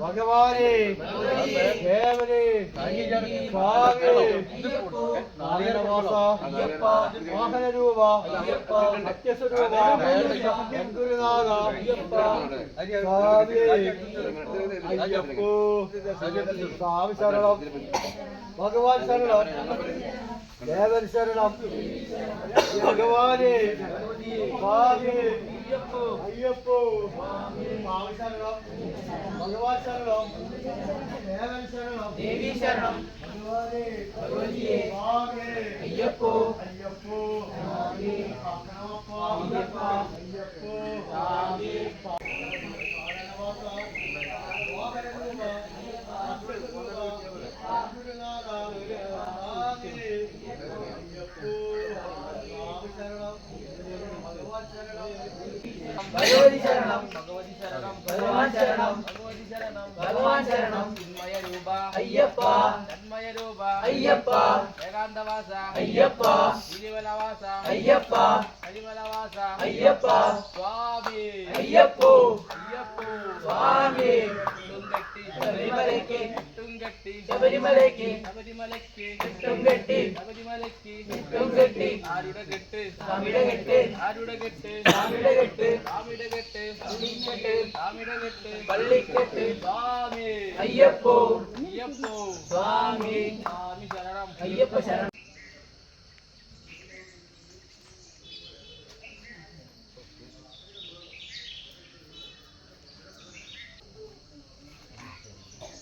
ഭഗവാനെ ദേവനെ വാഹനരൂപ സത്യസ്വരൂപ ഗുരുനാഥ അയ്യപ്പോ സ്വാമി ശരണം. ഭഗവാൻ ശരണം. ദേവൻ ശരണം. ഭഗവാനെ സ്വാമി അയ്യപ്പോ സ്വാമി ശരണം ഭഗവാൻ ശരണം ദേവൻ ശരണം ദേവി ശരണം ഭഗവാനെ ഭഗവതിയെ സ്വാമി അയ്യപ്പോ അയ്യപ്പോ സ്വാമി അയ്യപ്പ അയ്യപ്പ അയ്യപ്പോ സ്വാമി ഭഗവതി ശരണം ഭഗവതി ശരണം ഭഗവാൻ ശരണം ഭഗവതി ശരണം ഭഗവാൻ ശരണം ചിന്മയ രൂപ അയ്യപ്പ തന്മയ രൂപ അയ്യപ്പ ഏകാന്തവാസ അയ്യപ്പ ഗിരിവലവാസ ഹരിമലവാസ അയ്യപ്പ. സ്വാമി. അയ്യപ്പോ. അയ്യപ്പോ. സ്വാമി. തുങ്കട്ടി ശബരിമലയ്ക്ക്. തുങ്കട്ടി ശബരിമലയ്ക്ക്. ശബരിമലയ്ക്ക്. തുങ്കട്ടി ശബരിമലയ്ക്ക്. തുങ്കട്ടി ആരുടെ കെട്ട്? സ്വാമിയുടെ കെട്ട്. ആരുടെ കെട്ട്? സ്വാമിയുടെ കെട്ട്. സ്വാമിയുടെ കെട്ട്. പള്ളിക്കെട്ട്. സ്വാമിയുടെ കെട്ട്. പള്ളിക്കെട്ട്. സ്വാമി. അയ്യപ്പോ. അയ്യപ്പോ. സ്വാമി. സ്വാമി ശരണം. അയ്യപ്പ ശരണം.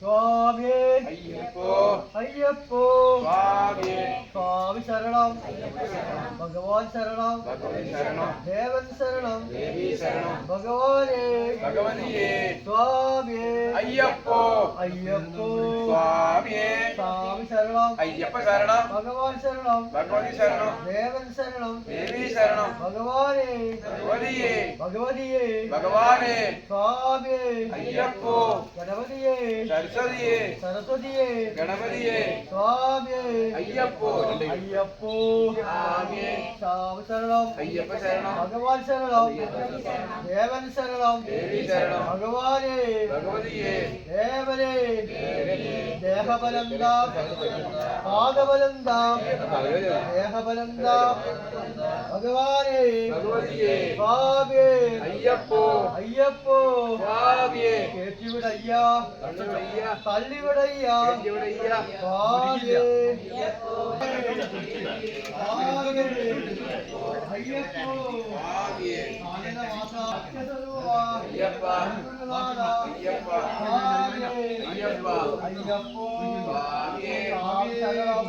സ്വാമി. അയ്യപ്പോ. സ്വാമി. ശരണം. ഭഗവാൻ ശരണം. ശരണം. ദേവൻ ശരണം. ഭഗവാനെ. സ്വാമി അയ്യപ്പോ. അയ്യപ്പോ. സ്വാമിയെ. സ്വാമി ശരണം. അയ്യപ്പ ശരണം. ഭഗവാൻ ശരണം. ഭഗവതി ശരണം. ദേവൻ ശരണം. ദേവി ശരണം. ഭഗവാനെ. ഭഗവതിയെ. ഭഗവതിയെ. ഭഗവാനെ. സ്വാമി അയ്യപ്പോ. ഗണപതിയെ. സരസ്വതിയെ. സരസ്വതിയെ. ഗണപതിയെ. സ്വാമി അയ്യപ്പോ. അയ്യപ്പോ. സ്വാമിയെ സ്വാമി ശരണം. അയ്യപ്പ ശരണം. ഭഗവാൻ ശരണം. ദേവൻ ശരണം. ദേവി ശരണം. ഭഗവാനെ. ഭഗവതിയെ. ദേവനെ. ദേഹബലം ദാം. പാദബലം ദാം. ദേഹബലം ദാം. ഭഗവാനെ. ഭഗവതിയെ. സ്വാമിയെ. കേട്ടിവിടയ്യ തള്ളിവിടയ്യ തള്ളിവിടയ്യ കേട്ടിവിടയ്യ സ്വാമി സ്വാമി അയ്യപ്പോ സ്വാമിയെ ആനന്ദവാസ അയ്യപ്പ ഗുരുനാഥ അയ്യപ്പ സ്വാമി അയ്യപ്പ അയ്യപ്പോ സ്വാമിയെ സ്വാമി ശരണം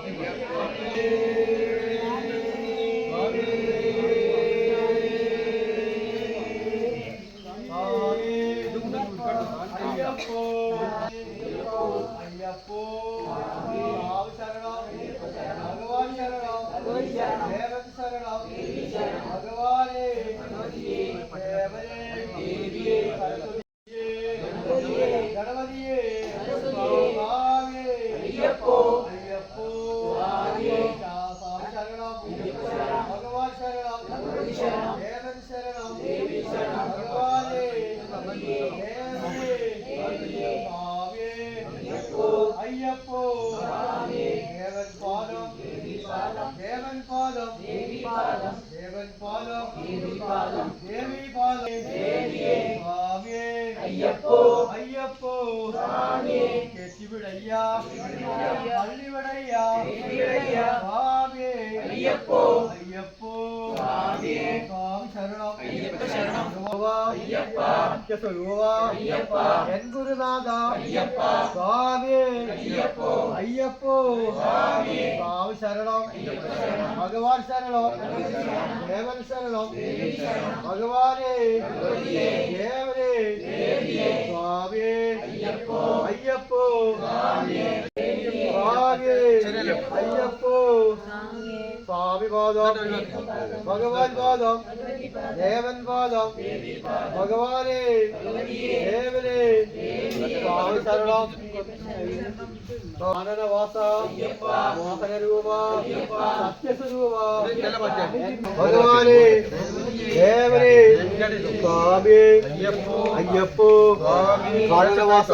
ദേവൻ പാദം ദേവി പാദം ദേവൻ പാദം ദേവി പാദം ദേവി പാദം ദേവിയെ സ്വാമി അയ്യപ്പോ അയ്യപ്പോ സ്വാമി കെട്ടിവിടയ്യ പള്ളിവിടയ്യ കെട്ടിവിടയ്യ സ്വാമി എൻ ഗുരുനാഥ അയ്യപ്പ. സ്വാമി. അയ്യപ്പോ. അയ്യപ്പോ. സ്വാമി. സ്വാമി ശരണം. ഭഗവാൻ ശരണം. ദേവൻ ശരണം. ഭഗവാനെ. ദേവനെ. സ്വാമി അയ്യപ്പോ. അയ്യപ്പോ. സ്വാമി സ്വാമി അയ്യപ്പോ. സ്വാമി പാദം. ഭഗവാൻ പാദം. ദേവൻ പാദം. ഭഗവാനെ ദേവനെ. സ്വാമി ശരണം. കാനനവാസ മോഹനരൂപ സത്യസ്വരൂപ ഭഗവാനെ ദേവനെ സ്വാമി അയ്യപ്പോ കാനനവാസ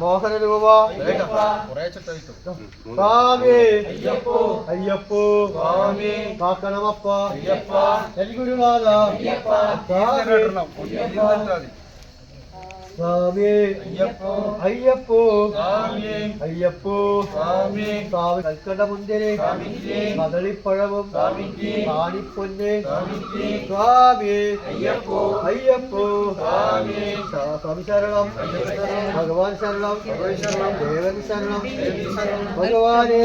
മോഹനരൂപ സ്വാമി അയ്യപ്പോ കാക്കണമപ്പ ഗുരുനാഥ സ്വാമി അയ്യപ്പോ അയ്യപ്പോ. സ്വാമി കൽക്കണ്ട മുന്തിരി കദളിപ്പഴവും കാണിപ്പൊന്ന്. സ്വാമിയേ. അയ്യപ്പോ. അയ്യപ്പോ. സ്വാമി ശരണം. ഭഗവാൻ ശരണം. ദേവൻ ശരണം. ഭഗവാനേ.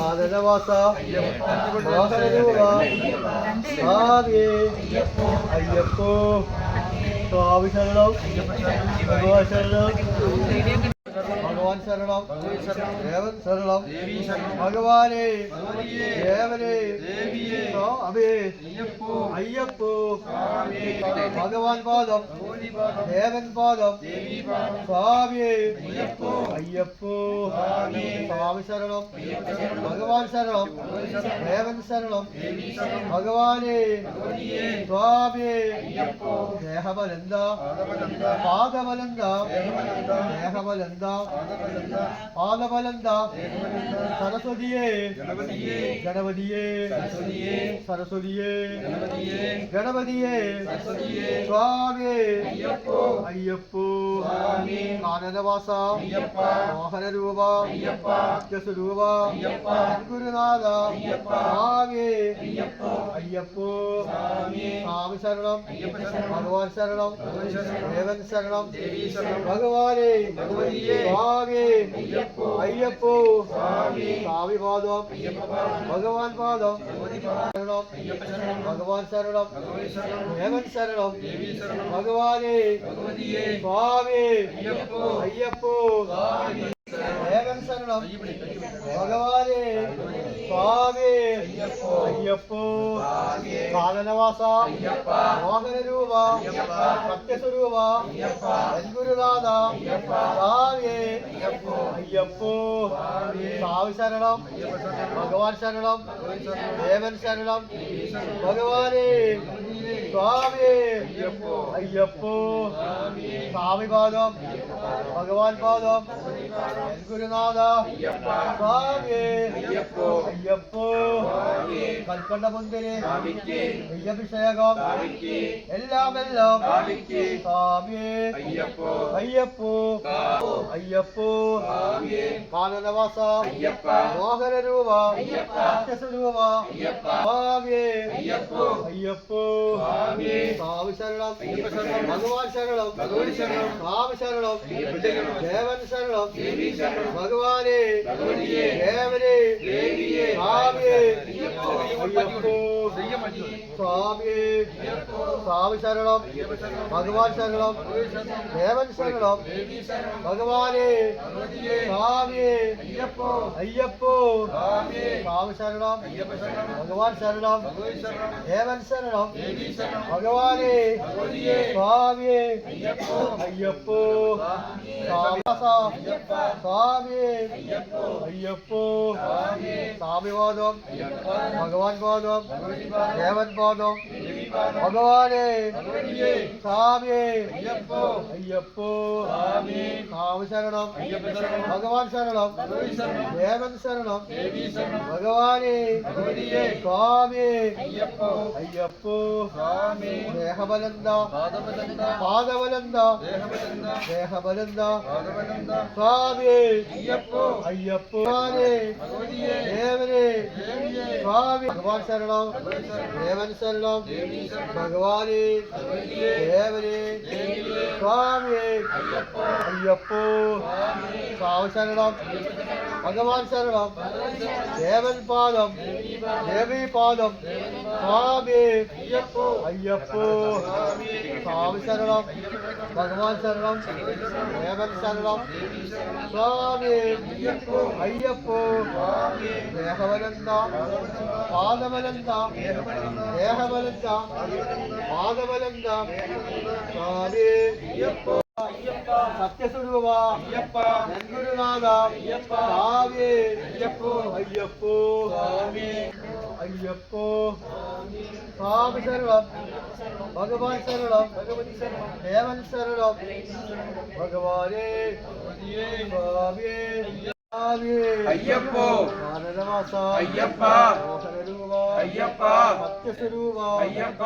മാതനവാസ മോഹനരൂപ സ്വാമി അയ്യപ്പോ. സ്വാമി ശരണം ഭഗവാൻ ശരണം ഭഗവാൻ ശരണം. ദേവൻ ശരണം. ഭഗവാനെ. ദേവനെ. അവേ അയ്യപ്പോ. ഭഗവാൻ പാദം. ദേവൻ പാദം. സ്വാമി അയ്യപ്പോ. സ്വാമി ശരണം. ഭഗവാൻ ശരണം. ദേവൻ ശരണം. ഭഗവാനെ. സ്വാമിയെ. ദേഹബലന്ത. പാദബലന്ത. ദേഹബലന്ത. പാദബലന്ത സരസ്വതിയെ. ഗണപതിയെ സരസ്വതിയെ. ഗണപതിയെ. സ്വാമി. അയ്യപ്പോ. കാനനവാസ മോഹനരൂപ. സ്വരൂപ ഗുരുനാഥ. സ്വാമി. അയ്യപ്പോ. സ്വാമി. ശരണം. ഭഗവാൻ ശരണം. ദേവൻ ശരണം. ഭഗവാനെ. സ്വാമി. അയ്യപ്പോ. സ്വാമി. പാദം ഭഗവാൻ പാദം. ശരണം. ഭഗവാൻ ശരണം. ദേവൻ ശരണം. ഭഗവാനെ. സ്വാമി. അയ്യപ്പോ. ദേവൻ ശരണം. ഭഗവാനെ. സ്വാമി. അയ്യപ്പോ. കാനനവാസ. മോഹനരൂപ സത്യസ്വരൂപ. ഗുരുനാഥ സ്വാമി. അയ്യപ്പോ സ്വാമി ശരണം ഭഗവാൻ ശരണം ദേവൻ ശരണം ഭഗവാനെ സ്വാമി. അയ്യപ്പോ. സ്വാമി പാദം. ഭഗവാൻ പാദം. ഗുരുനാഥ. സ്വാമി. അയ്യപ്പോ. കൽക്കണ്ട മുന്തിരി അയ്യഭിഷേകം എല്ലാം എല്ലാം. സ്വാമി. അയ്യപ്പോ. അയ്യപ്പോ. കാനനവാസ മോഹനരൂപ. രൂപ സ്വാമി. അയ്യപ്പോ. സ്വാമി ശരണം ഭഗവാൻ ശരണം സ്വാമി ശരണം ദേവൻ ശരണം ഭഗവാനെ ദേവനെ സ്വാമി ശരണം ഭഗവാൻ ശരണം ദേവൻ ശരണം ഭഗവാനെ സ്വാമി അയ്യപ്പോ സ്വാമി ശരണം ഭഗവാൻ ശരണം ദേവൻ ശരണം ഭഗവാനെ സ്വാമി അയ്യപ്പോ സ്വാമി അയ്യപ്പോ സ്വാമി പാദം ഭഗവാൻ പാദം ദേവൻ പാദം ഭഗവാനെ സ്വാമി അയ്യപ്പോ. സ്വാമി. ശരണം. ഭഗവാൻ ശരണം. ദേവൻ ശരണം. ഭഗവാനെ. സ്വാമി അയ്യപ്പോ. ദേഹബലന്ത. പാദബലന്ത. ദേഹബലന്ത. സ്വാമി അയ്യപ്പോ. ദേവനെ. സ്വാമി. ഭഗവാൻ ശരണം. ദേവൻ ശരണം. ഭഗവാനെ ദേവനെ സ്വാമി അയ്യപ്പോ സ്വാമി ശരണം ഭഗവാൻ ശരണം ദേവൻ പാദം ദേവി പാദം സ്വാമി അയ്യപ്പോ സ്വാമി ശരണം ഭഗവാൻ ശരണം ദേവൻ ശരണം സ്വാമി അയ്യപ്പോ ദേഹബലന്ത പാദബലന്ത ദേഹബലന്ത പാദബലന്ത സ്വാമി സത്യസ്വരൂപ ഗുരുനാഥ സ്വാമിയേ അയ്യപ്പോ അയ്യപ്പോ സ്വാമി അയ്യപ്പോ സ്വാമി ശരണം. ഭഗവാൻ ശരണം. ദേവൻ ശരണം. ഭഗവാനേ സ്വാമിയേ അയ്യപ്പോ. അയ്യപ്പ. അയ്യപ്പ. സത്യസ്വരൂപ. അയ്യപ്പ.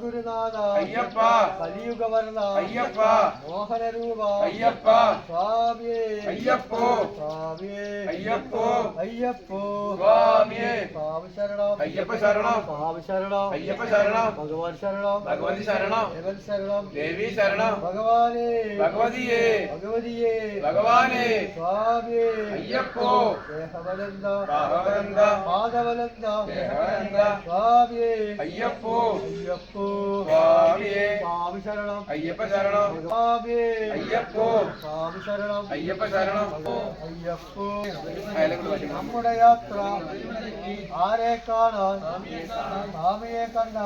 ഗുരുനാഥ അയ്യപ്പ. കലിയുഗവർണ. അയ്യപ്പ. മോഹനരൂപ. അയ്യപ്പ. സ്വാമിയേ. അയ്യപ്പോ. സ്വാമിയേ. അയ്യപ്പോ. അയ്യപ്പോ. സ്വാമിയേ. സ്വാമി ശരണം. അയ്യപ്പ ശരണം. സ്വാമി ശരണം. അയ്യപ്പ ശരണം. ഭഗവാൻ ശരണം. ഭഗവതി ശരണം. ദേവൻ ശരണം. ദേവി ശരണം. ഭഗവാനേ. ഭഗവതിയേ. ഭഗവതിയേ. ഭഗവാനേ. സ്വാമിയേ. അയ്യപ്പോ. ദേഹവലന്ത ഭാഗവതന്ത പാദവലന്ത ദേവനന്ദ സ്വാമിയേ. അയ്യപ്പോ. അയ്യപ്പോ. സ്വാമിയേ. സ്വാമി ശരണം. അയ്യപ്പ ശരണം. സ്വാമിയേ. അയ്യപ്പോ. സ്വാമി ശരണം. അയ്യപ്പ ശരണം. അയ്യപ്പോ. നമ്മുടെ യാത്ര ആരെ കാണാൻ? സ്വാമിയെ കണ്ട.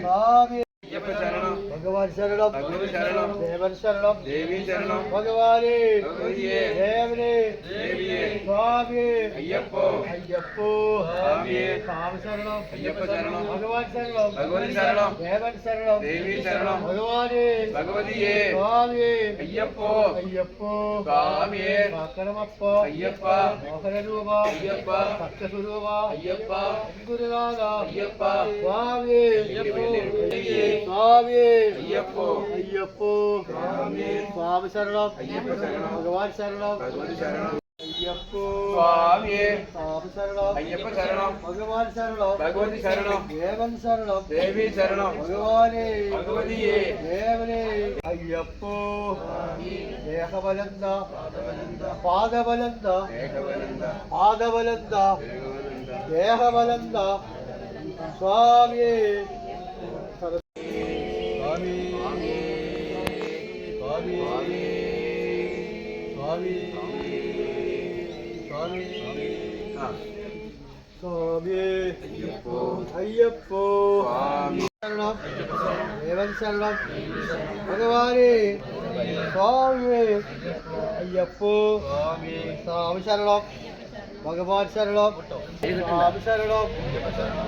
സ്വാമി അയ്യപ്പ ശരണം. ഭഗവാൻ ശരണം. ഭഗവതി ശരണം. ദേവൻ ശരണം. ദേവി ശരണം. ഭഗവാനെ. ഭഗവതിയേ. ദേവനെ. ദേവിയേ. സ്വാമിയെ. അയ്യപ്പോ. അയ്യപ്പോ. സ്വാമിയേ. സ്വാമി ശരണം. അയ്യപ്പ ശരണം. ഭഗവാൻ ശരണം. ഭഗവതി ശരണം. ദേവൻ ശരണം. ദേവി ശരണം. ഭഗവാനെ. ഭഗവതിയേ. സ്വാമിയെ. അയ്യപ്പോ. അയ്യപ്പോ. സ്വാമിയേ. കാക്കരമപ്പ അയ്യപ്പ. മോഹനരൂപ. അയ്യപ്പ. സത്യസ്വരൂപ അയ്യപ്പ. ഗുരുനാഥ. അയ്യപ്പ. സ്വാമിയെ. അയ്യപ്പോ സ്വാമിയെ അയ്യപ്പോ. അയ്യപ്പോ. സ്വാമി ശരണം. ഭഗവാൻ ശരണം. അയ്യപ്പോ. സ്വാമിയേ സ്വാമി ശരണം. അയ്യപ്പ ശരണം. ഭഗവാൻ ശരണം. ഭഗവതി ശരണം. ദേവൻ ശരണം. ദേവി ശരണം. ഭഗവാനെ. ഭഗവതിയെ. ദേവനെ. അയ്യപ്പോ. ദേഹബലന്ത പാദബലന്ത പാദബലന്ത ദേഹബലന്ത സ്വാമിയേ. സ്വാമി സ്വാമി സ്വാമി ആ സ്വാമിയേ അയ്യപ്പോ അയ്യപ്പോ സ്വാമി ശരണം ഭഗവാൻ ശരണം. സ്വാമി ശരണം.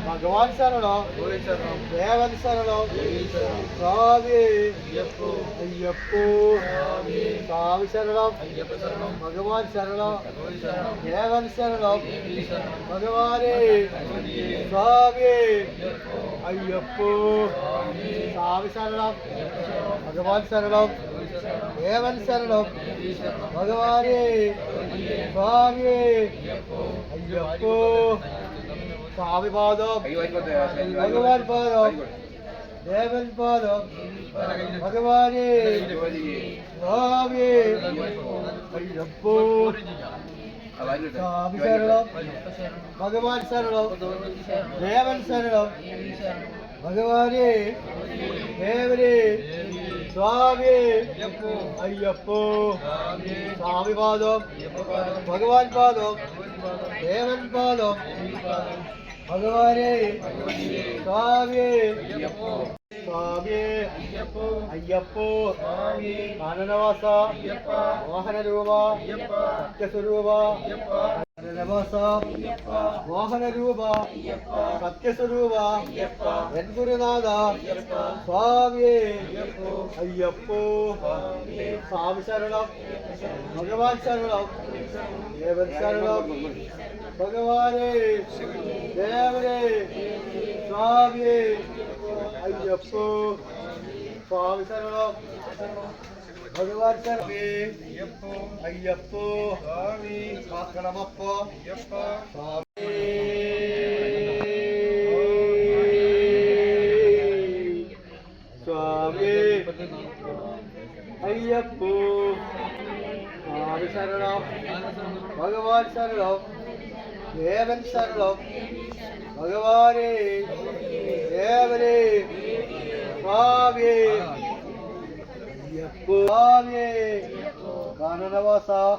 ഭഗവാൻ ശരണം. ദേവൻ ശരണം. സ്വാമി. അയ്യപ്പോ. സ്വാമി ശരണം. ഭഗവാൻ ശരണം. ദേവൻ ശരണം. ഭഗവാനെ. സ്വാമി. അയ്യപ്പോ. സ്വാമി ശരണം. ഭഗവാൻ ശരണം. ദേവൻ ശരണം. ഭഗവാനെ സ്വാമിയെ. അയ്യപ്പോ. സ്വാമി പാദം ഭഗവാൻ പാദം. ദേവൻ പാദം. ഭഗവാനെ. ഭഗവതിയേ സ്വാമി അയ്യപ്പോ. സ്വാമി ശരണം. ഭഗവാൻ ശരണം. ദേവൻ ശരണം. ഭഗവാനെ ദേവനെ സ്വാമി അയ്യപ്പോ സ്വാമി പാദം ഭഗവാൻ പാദം ദേവൻ പാദം ഭഗവാനെ സ്വാമി സ്വാമി അയ്യപ്പോ കാനനവാസ മോഹനരൂപ സത്യസ്വരൂപ കാനനവാസ മോഹനരൂപ. സത്യസ്വരൂപ. എൻ ഗുരുനാഥ സ്വാമി അയ്യപ്പോ. സ്വാമി ശരണം. ഭഗവാൻ ശരണം. ദേവൻ ശരണം. ഭഗവാനെ. ദേവനെ. സ്വാമി അയ്യപ്പോ. സ്വാമി ശരണം. ഭഗവാൻ ശരണമേ അയ്യപ്പോ അയ്യപ്പോ സ്വാമി കാക്കണമപ്പോ അയ്യപ്പോ സ്വാമി സ്വാമി അയ്യപ്പോ സ്വാമി ശരണം ഭഗവാൻ ശരണം ദേവൻ ശരണം ഭഗവാനെ ദേവനെ സ്വാമി അയ്യപ്പോ സ്വാമി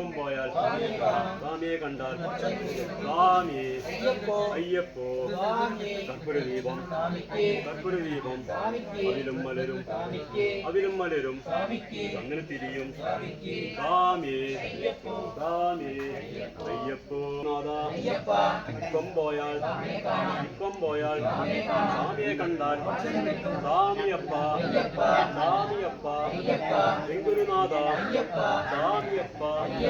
അയ്യപ്പോ സ്വാമി അയ്യപ്പോ അയ്യപ്പോ സ്വാമി ശരണം ഭഗവാൻ ശരണം സ്വാമി ഇപ്പം പോയാൽ സ്വാമിയെ കണ്ടാൽ സ്വാമി അയ്യപ്പോ കർപ്പൂര ദീപം കർപ്പൂര ദീപം അതിലും മലരും അതിലും മലരും അങ്ങനെ തിരിയും സ്വാമി സ്വാമി അയ്യപ്പോ നാഥ ഇപ്പം പോയാൽ ഇപ്പം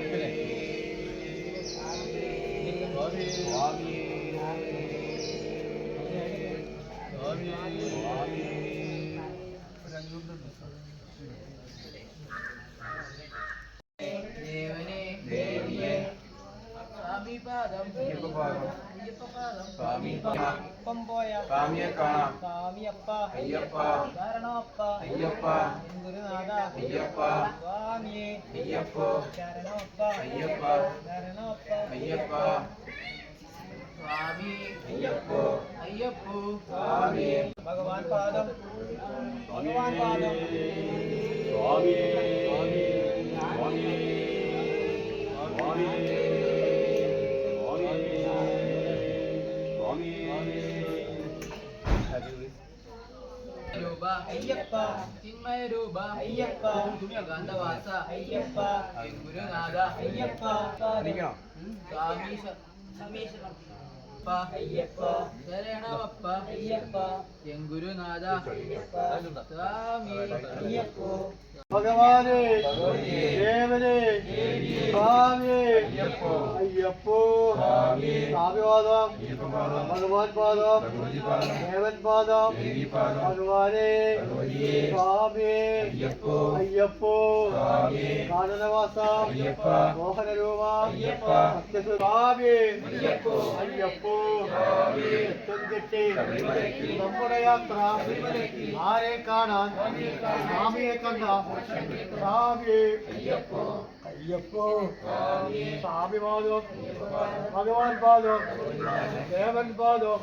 അയ്യപ്പപാദം സ്വാമി ഇപ്പം പോയ സ്വാമിയെ കാണാം സ്വാമിയപ്പ അയ്യപ്പ ശരണമപ്പ അയ്യപ്പ ഗുരുനാഥ അയ്യപ്പ സ്വാമിയെ അയ്യപ്പോ ശരണമപ്പ അയ്യപ്പ ശരണമപ്പ അയ്യപ്പ സ്വാമി അയ്യപ്പോ അയ്യപ്പോ അയ്യപ്പ. ചിന്മയ രൂപ അയ്യപ്പ ഗാന്ധവാസ അയ്യപ്പ. ഗുരുനാഥ. അയ്യപ്പ. സ്വാമി സമീശ്വരം അയ്യപ്പ ശരണമപ്പ അയ്യപ്പ. എൻ ഗുരുനാഥ സ്വാമി അയ്യപ്പ. ഭഗവാനെ ദേവനെ സ്വാമി അയ്യപ്പോ. സ്വാമിപാദം ഭഗവാൻ പാദം ദേവൻ പാദം ഭഗവാനെ സ്വാമി അയ്യപ്പോ കാനനവാസ മോഹനരൂപ സ്വാമി അയ്യപ്പോ ചെന്തിട്ടി നമ്മുടെ യാത്ര ആരെ കാണാൻ സ്വാമിയെ കണ്ട സ്വാമി അയ്യപ്പോ. സ്വാമി. ഭഗവാൻ പാദോ. ദേവൻ പാദം.